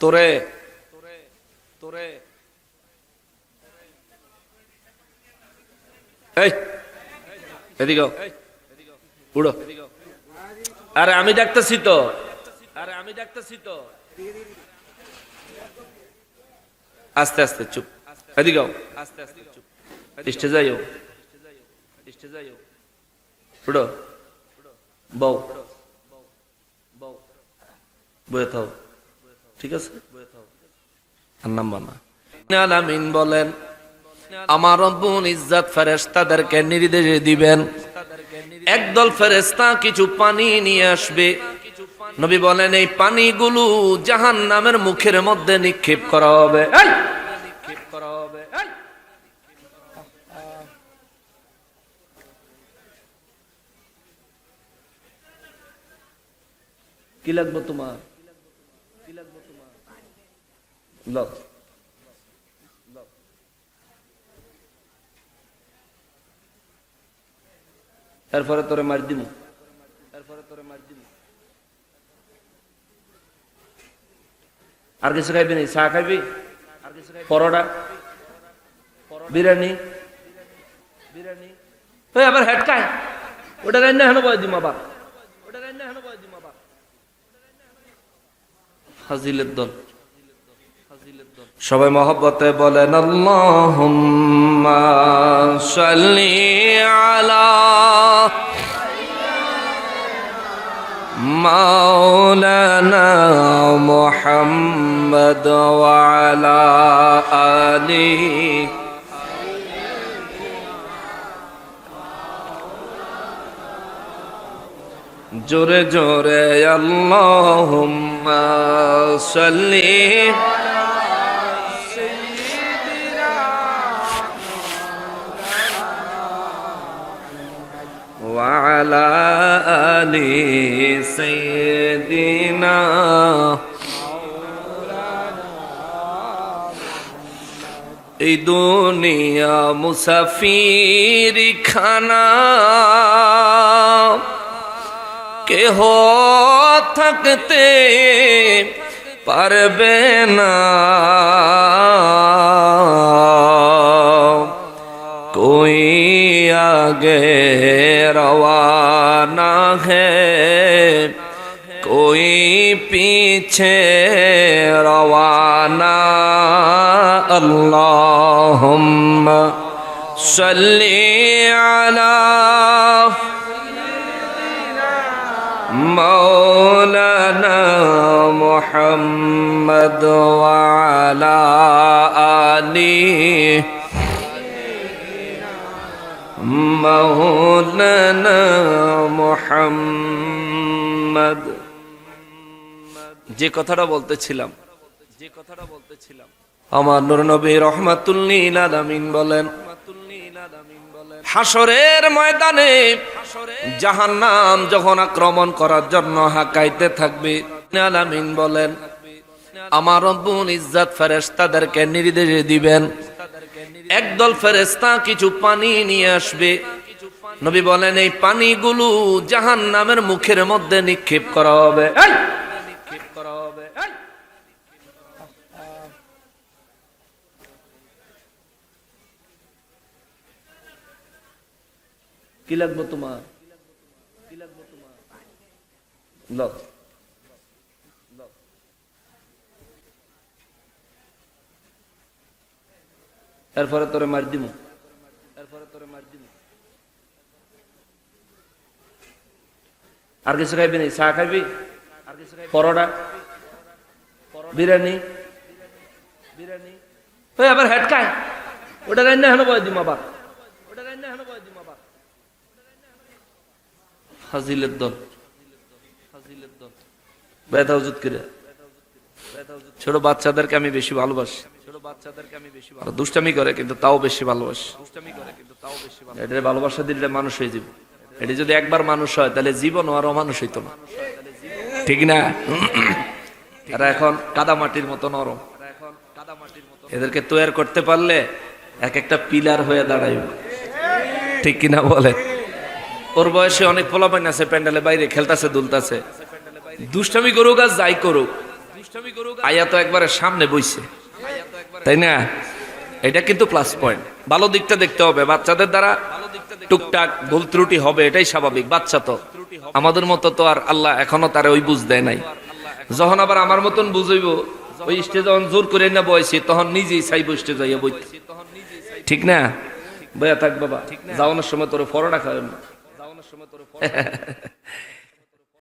তোরে তোরে আরে আমি ডাকতেছি তো আরে আমি ডাকতেছি তো আস্তে আস্তে চুপ এদিকে। আস্তে আস্তে চুপ উড়ো বউ বউ বয়ে থাও ঠিক আছে? আর নাম্বার না। আলামিন বলেন, আমার রব্বুল ফেরেশতাদেরকে নির্দেশ দিবেন। একদল ফেরেশতা কিছু পানি নিয়ে আসবে। নবী বলেন, এই পানিগুলো জাহান নামের মুখের মধ্যে নিক্ষেপ করা হবে। কি লাগবে তোমার? লও। এরপরে তোরে মার দিব এরপরে তোরে মার দিব আর কিছু খাইবি নাই চা খাইবি? পরোটা? বিরিয়ানি? বিরিয়ানি ওই আবার হেড খায়। ওটা রান্না হেন বয় দিম আবার। ওটা রান্না হেন বয় দিম আবার হাজিলের দল। সবাই মহব্বতে বলেন আল্লাহুম্মা জোরে জোরে আল্লাহুম্মা সাল্লি وعلى آل سيدنا এই দুনিয়া মুসাফির খানা। কেহ থাকতে পারবে না। কই আগে रवाना है कोई पीछे रवाना अल्लाहुम्म सल्ली अला मौलाना मुहम्मद वाला आली মৌলানা মোহাম্মদ। যে কথাটা বলতেছিলাম। যে কথাটা বলতেছিলাম। আমার নূর নবী রহমাতুল্লিল আলামিন বলেন হাসরের ময়দানে জাহান্নাম যখন আক্রমণ করার জন্য হাকাইতে থাকবে আলামিন বলেন আমার রব্বুল ইজ্জাত ফেরেশতাদেরকে নির্দেশ দিবেন একদল ফেরেস্তা কিছু পানি নিয়ে আসবে। নবী বলেন এই পানিগুলো জাহান নামের মুখের মধ্যে নিক্ষেপ করা হবে। কি লাগবে তোমার? কি লাগবে তোমার? এরপরে তোরে মার দিব এরপরে তোরে মার দিব আর কিছু খাইবি নাই চা খাইবি? পরোটা? বিরিয়ানি? বিরিয়ানি ওই আবার হেড খায়। ওটা রান্না হেন বয় দিম আবার ওটা রান্না হেন বয় দিম আবার। হাজিলের দল হাজিলের দল। ব্যথা উজুত করে। ছোট বাচ্চাদেরকে আমি বেশি ভালোবাসি। বাচ্চাদেরকে আমি বেশি দুষ্টামি করে কিন্তু তাও বেশি ভালোবাসি। দুষ্টামি করে কিন্তু তাও বেশি এটা ভালোবাসা দিলে মানুষ হয়ে যাবে। এটা যদি একবার মানুষ হয় তাহলে জীবন আর অমানুষ হইতো না। ঠিক না? এরা এখন কাদা মাটির মতো নরম। এদেরকে তৈরি করতে পারলে এক একটা পিলার হয়ে দাঁড়াইব। ঠিক কিনা বলে? ওর বয়সে অনেক পোলাপাইন আছে প্যান্ডেলে বাইরে খেলতাছে দুলতাছে। দুষ্টামি করুক আর যাই করুক আয়া তো একবারে সামনে বইছে। তাই না? এটা কিন্তু প্লাস পয়েন্ট ভালো দিকটা দেখতে হবে। বাচ্চাদের দ্বারা টুকটাক ভুল ত্রুটি হবে, এটাই স্বাভাবিক। বাচ্চা তো, আমাদের মতো তো আর আল্লাহ এখনও তারা ওই বুঝ দেয় নাই। যখন আবার আমার মতন বুঝইব, ওই স্টেজ যখন জোর করে না বয়সী, তখন নিজেই চাইব স্টেজ যাইয়া বইতে। ঠিক না? বইয়া থাক বাবা। যাওয়ানোর সময় তোর ফরোটা খাওয়ার না